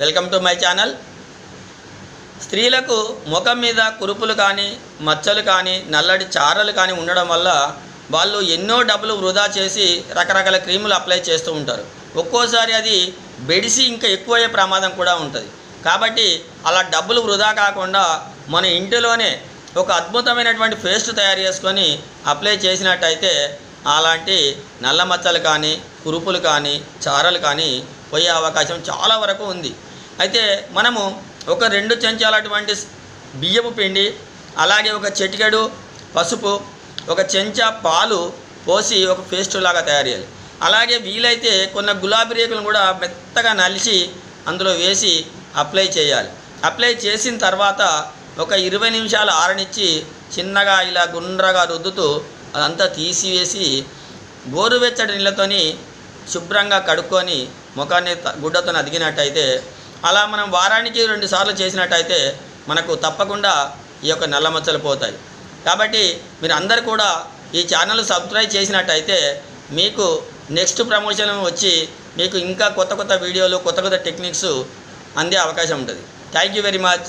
Welcome to my channel. స్త్రీలకు ముఖం మీద కురుపులు కానీ మచ్చలు కానీ నల్లటి చారలు కానీ ఉండడం వల్ల వాళ్ళు ఎన్నో డబ్బులు వృధా చేసి రకరకాల క్రీములు అప్లై చేస్తూ ఉంటారు. ఒక్కోసారి అది బెడిసి ఇంకా ఎక్కువయ్యే ప్రమాదం కూడా ఉంటుంది. కాబట్టి అలా డబ్బులు వృధా కాకుండా మన ఇంటిలోనే ఒక అద్భుతమైనటువంటి పేస్ట్ తయారు చేసుకొని అప్లై చేసినట్టయితే అలాంటి నల్ల మచ్చలు కానీ కురుపులు కానీ చారలు కానీ పోయే అవకాశం చాలా వరకు ఉంది. అయితే మనము ఒక రెండు చెంచాలటువంటి బియ్యపు పిండి అలాగే ఒక చెటికెడు పసుపు ఒక చెంచా పాలు పోసి ఒక పేస్ట్ లాగా తయారు చేయాలి. అలాగే వీలైతే కొన్ని గులాబీ రేకులను కూడా మెత్తగా నలిచి అందులో వేసి అప్లై చేయాలి. అప్లై చేసిన తర్వాత ఒక ఇరవై నిమిషాలు ఆరనిచ్చి చిన్నగా ఇలా గుండ్రగా రుద్దుతూ అదంతా తీసివేసి గోరువెచ్చటి నీళ్ళతోని శుభ్రంగా కడుక్కొని ముఖాన్ని గుడ్డతో అదిగినట్టయితే అలా మనం వారానికి రెండు సార్లు చేసినట్టయితే మనకు తప్పకుండా ఈ యొక్క నల్ల మచ్చలు పోతాయి. కాబట్టి మీరు అందరు కూడా ఈ ఛానల్ సబ్స్క్రైబ్ చేసినట్టయితే మీకు నెక్స్ట్ ప్రమోషన్ వచ్చి మీకు ఇంకా కొత్త కొత్త వీడియోలు కొత్త కొత్త టెక్నిక్స్ అందే అవకాశం ఉంటుంది. Thank you very much.